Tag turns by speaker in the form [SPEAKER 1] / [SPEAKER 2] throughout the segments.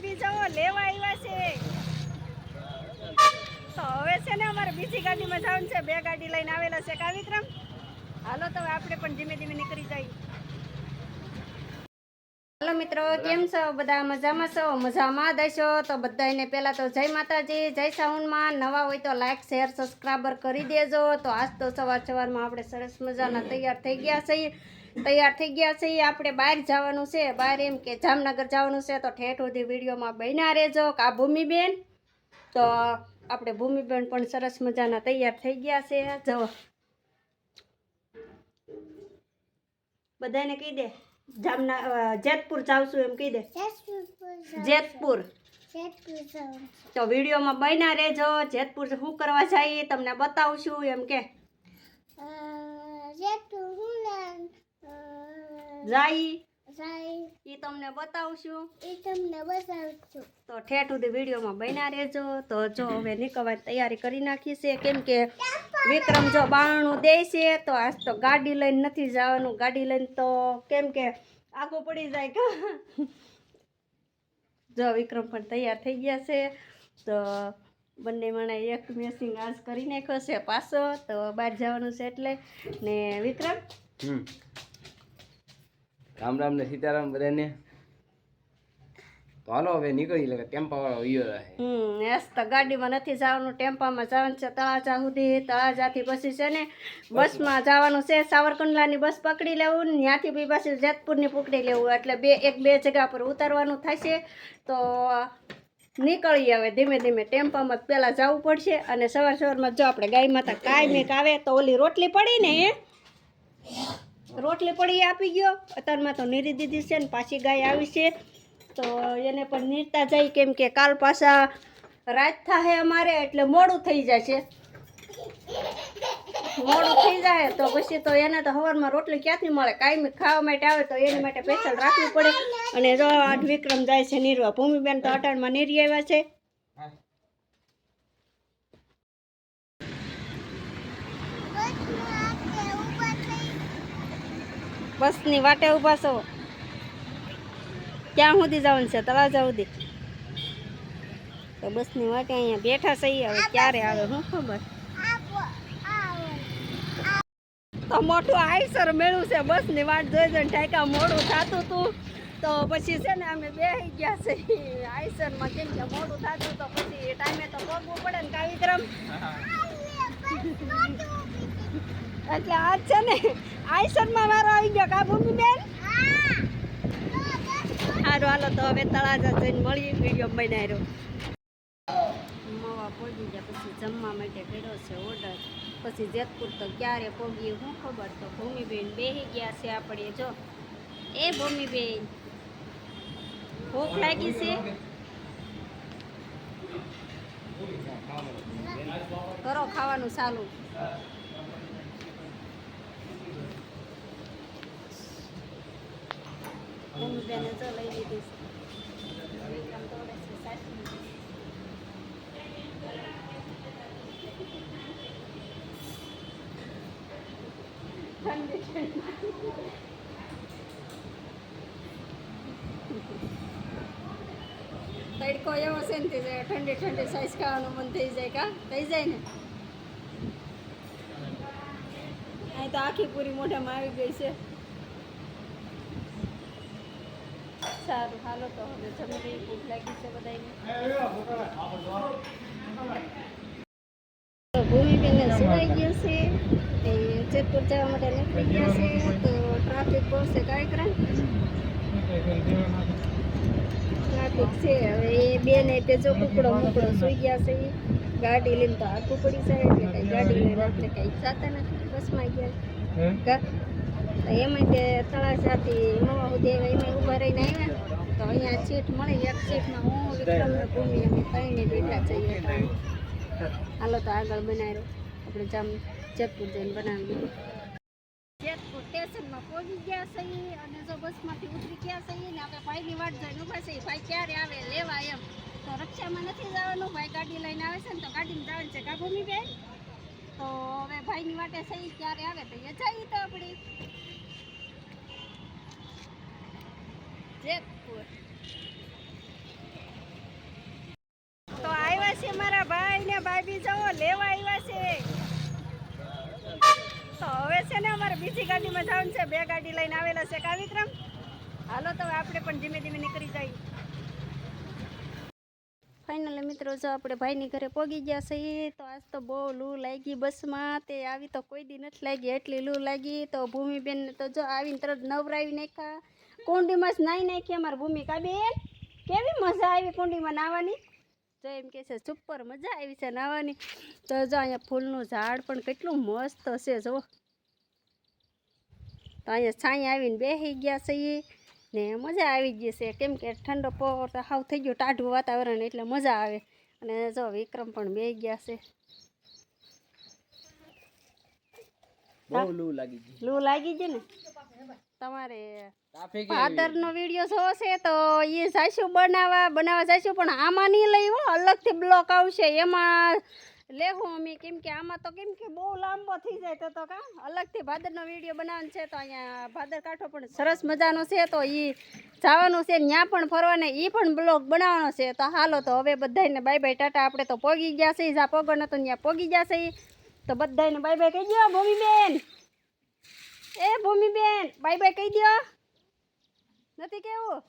[SPEAKER 1] લેવા આવ્યા છે. તો હવે છે ને અમારે બીજી ગાડીમાં જવાનું છે. બે ગાડી લઈને આવેલા છે કા વિક્રમ હાલો તો આપણે પણ ધીમે ધીમે નીકળી જઈએ. હાલો મિત્રો, કેમ છો? બધા મજામાં છો? મજામાં દઈશો તો બધાને પહેલાં તો જય માતાજી, જય સાઉન્ડમાં નવા હોય તો લાઇક શેર સબસ્ક્રાઈબર કરી દેજો. તો આજ તો સવાર સવારમાં આપણે સરસ મજાના તૈયાર થઈ ગયા છીએ. તૈયાર થઈ ગયા છીએ. આપણે બહાર જવાનું છે. બહાર એમ કે જામનગર જવાનું છે. તો ઠેઠ સુધી વિડીયોમાં બન્યા રહેજો. કા ભૂમિબેન? તો આપણે ભૂમિબેન પણ સરસ મજાના તૈયાર થઈ ગયા છે. જો. બધાને કહી દે. જામના જેતપુર જાવશું એમ કહી દે. જેતપુર તો વિડીયોમાં બન્યા રહેજો. જેતપુર શું કરવા જઈએ તમને બતાવશું એમ કે. જાય. એ તમને બતાવશું. તો ઠેઠ સુધી વિડીયોમાં બન્યા રહેજો. તો જો હવે નીકળવા તૈયારી કરી નાખી છે. કેમ કે વિક્રમ જો બારણું દે છે તો આજ તો ગાડી લઈને નથી જવાનું. ગાડી લઈને તો કેમ કે આગું પડી જાય કે. જો વિક્રમ પણ તૈયાર થઈ ગયા છે. તો બંને મને એક મેસિંગ આજ કરી નાખ્યો છે પાછો. તો બહાર જવાનું છે એટલે. ને વિક્રમ?
[SPEAKER 2] હમ. રામ રામ ને સીતારામ બધાને. તો હાલો, હવે નીકળી એટલે ટેમ્પા વાળો ઈયો રહે.
[SPEAKER 1] હમ એસ તો ગાડીમાં નથી જવાનું, ટેમ્પામાં જવાનું છે, તળાજા સુધી, તળાજાથી પછી છે ને બસમાં જવાનું છે, સાવરકુંડલાની બસ પકડી લેવું, ને ત્યાંથી બી પછી જેતપુરની પકડી લેવું, એટલે બે, એક, બે જગ્યા પર ઉતારવાનું થશે. તો નીકળીએ હવે ધીમે ધીમે ટેમ્પામાં પહેલાં જવું પડશે, અને સવાર સવારમાં જો આપણે ગાય માતા કાંઈ આવે, તો ઓલી રોટલી પડી ને એ રોટલી પડી આપી ગયો. અત્યારમાં તો નીરી દીધી છે ને પાછી ગાય આવી છે. તો એને પણ નીરતા જાય કેમ કે કાલ પાછા રાત થાય અમારે એટલે મોડું થઈ જાય છે. મોડું થઈ જાય તો પછી તો એને તો સવારમાં રોટલી ક્યાંથી મળે? કાંઈ ખાવા માટે આવે તો એની માટે સ્પેશિયલ રાખવી પડે. અને જો આઠ વિક્રમ જાય છે નીરવા. ભૂમિબેન તો અટાણમાં નીરી આવ્યા છે. બસની વાટે ઊભા છો? ક્યાં સુધી જવાનું છે? તળાજા સુધી? તો બસની વાટે અહીંયા બેઠા છીએ હવે ક્યારે આવે, હું ખબર? તો મોટું આઈસર મેળવું છે, બસની વાટ જોઈ જોઈને ઠાકા મોડું થતું હતું તો પછી છે ને અમે બે ગયા છે આઈસરમાં કેમ કે મોડું થતું તો પછી ટાઈમે તો પગવું પડે ને કા વિક્રમ. એટલે આ છે ને, આઈસરમાં મારો આવી ગયો કા ભૂમિબેન? સારું હાલો તો હવે તળાજા જઈને મળીએ વીડિયો બનાવ્યો મવા પહોંચી ગયા, પછી જમવા માટે કર્યો છે ઓર્ડર પછી જેતપુર તો ક્યારે પહોંચીએ શું ખબર? તો ભૂમિબેન બેહી ગયા છે આપણે, જો. એ ભૂમિબેન, ભૂખ લાગી છે? કરો ખાવાનું ચાલુ. ભૂમિબેને જો લઈ લીધી છે વિક્રમ તોડે છે સાચી ઠંડી ઠંડી તડકો એવો છે ને તે ઠંડી ઠંડી સાઈઝ ખાવાનું મન થઈ જાય કા થઈ જાય ને અહીં તો આખી પૂરી મોઢામાં આવી ગઈ છે સારું. હાલો તો હવે જમી ભૂખ લાગી છે બધાને ભૂમિબેનને સુવાઈ ગયું છે. એ જેતપુર જવા માટે નીકળી ગયા છે. તો ટ્રાફિક બહુ છે કાર્યક્રમ ટ્રાફિક છે. હવે એ બેન તે જો કુકડો મુકડો સુઈ ગયા છે. ગાડી લઈને તો આખું પડી જાય. એટલે કાંઈ ગાડી લઈને આપણે કઈ જતા નથી. બસમાં ગયા. તો એમાં તે તળાજાથી મવા ઉદેવ એમાં ઊભા રહીને આવ્યા. તો અહીંયા સીટ મળી, એક સીટમાં હું વિક્રમ ને ભૂમિ, અમે ત્રણે બેઠા જઈએ હાલો તો આગળ બનાવ્યો. આપણે જામ જેતપુર જઈને બનાવી દીધું જેતપુર સ્ટેશનમાં પહોંચી ગયા છીએ અને જો બસમાંથી ઉતરી ગયા છીએ ને આપણે ભાઈની વાટ જોઈને ઊભા છીએ. ભાઈ ક્યારે આવે, લેવા એમ. તો રક્ષામાં નથી જવાનું, ભાઈ ગાડી લઈને આવે છે ને તો ગાડીમાં જવાનું છે. કા ભૂમિબેન? તો હવે ભાઈની વાટે સહી ક્યારે આવે તો એ જઈએ તો આપણી. જેતપુર. તો આવ્યા છે મારા ભાઈ ને ભાભી જવો, લેવા આવ્યા છે. તો હવે છે ને અમારે બીજી ગાડીમાં જવાનું છે. બે ગાડી લઈને આવેલા છે. કા વિક્રમ? હાલો તો આપણે પણ ધીમે ધીમે નીકળી જઈએ. ફાઇનલી મિત્રો, જો આપણે ભાઈની ઘરે પહોંચી ગયા છીએ, તો આજ તો બહુ લૂ લાગી બસમાં. તે આવી તો કોઈ દી નથી લાગી, એટલી લૂ લાગી. તો ભૂમિબેન તો જો આવીને તરત નવરાવી નાખ્યા. કુંડીમાં જ નાહી નાખી અમારી ભૂમિકા બેન, કેવી મજા આવી કુંડીમાં નાહવાની? જો એમ કે છે, સુપર મજા આવી છે નાહવાની. તો જો અહીંયા ફૂલનું ઝાડ પણ કેટલું મસ્ત છે જો તો અહીંયા છાંય આવીને બેસી ગયા છીએ. ને મજા આવી ગઈ છે. કેમ કે ઠંડો પવન તો હાવ થઈ ગયો ટાઢું વાતાવરણ એટલે મજા આવે. અને જો વિક્રમ પણ બે ગયા છે.
[SPEAKER 2] લૂ લાગી ગઈ.
[SPEAKER 1] ને? તમારે ફાધરનો વીડિયો જોવો છે તો એ જાશું બનાવવા બનાવવા જાશું પણ આમાં નહીં લઈ હો. અલગથી બ્લોક આવશે. એમાં લેવું અમે કેમ કે આમાં તો કેમ કે બહુ લાંબો થઈ જાય તો તો કા? અલગથી ભાદરનો વીડિયો બનાવવાનો છે તો અહીંયા ભાદર કાંઠો પણ સરસ મજાનો છે તો એ જવાનું છે ત્યાં પણ ફરવાને એ પણ બ્લોગ બનાવવાનો છે. તો હાલો તો હવે બધાને બાય બાય ટાટા, આપણે તો પોગી ગયા છે જ્યાં પોગો નતો ત્યાં પોગી ગયા છે. તો બધાને બાય બાય કહી દો ભૂમિબેન. એ ભૂમિબેન બાય બાય કહી દો નથી કેવું?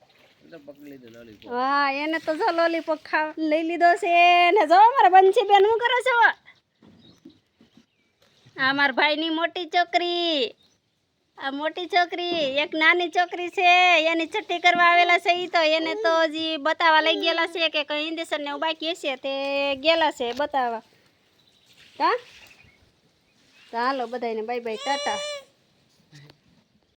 [SPEAKER 1] હા એને તો જો લોલીપોપ ખાવ. લઈ લીધો છે ને જો, મારા બંસી બેન હું કરો છો? આ મારા ભાઈની મોટી છોકરી. આ મોટી છોકરી, એક નાની છોકરી છે. એની છઠ્ઠી કરવા આવેલા છે એ તો. એને તો હજી બતાવવા લઈ ગયેલા છે કે કંઈ ઇન્જેક્શન ને એવું બાકી હશે તે ગયેલા છે બતાવવા. હા? ચાલો બધાને બાય બાય ટાટા.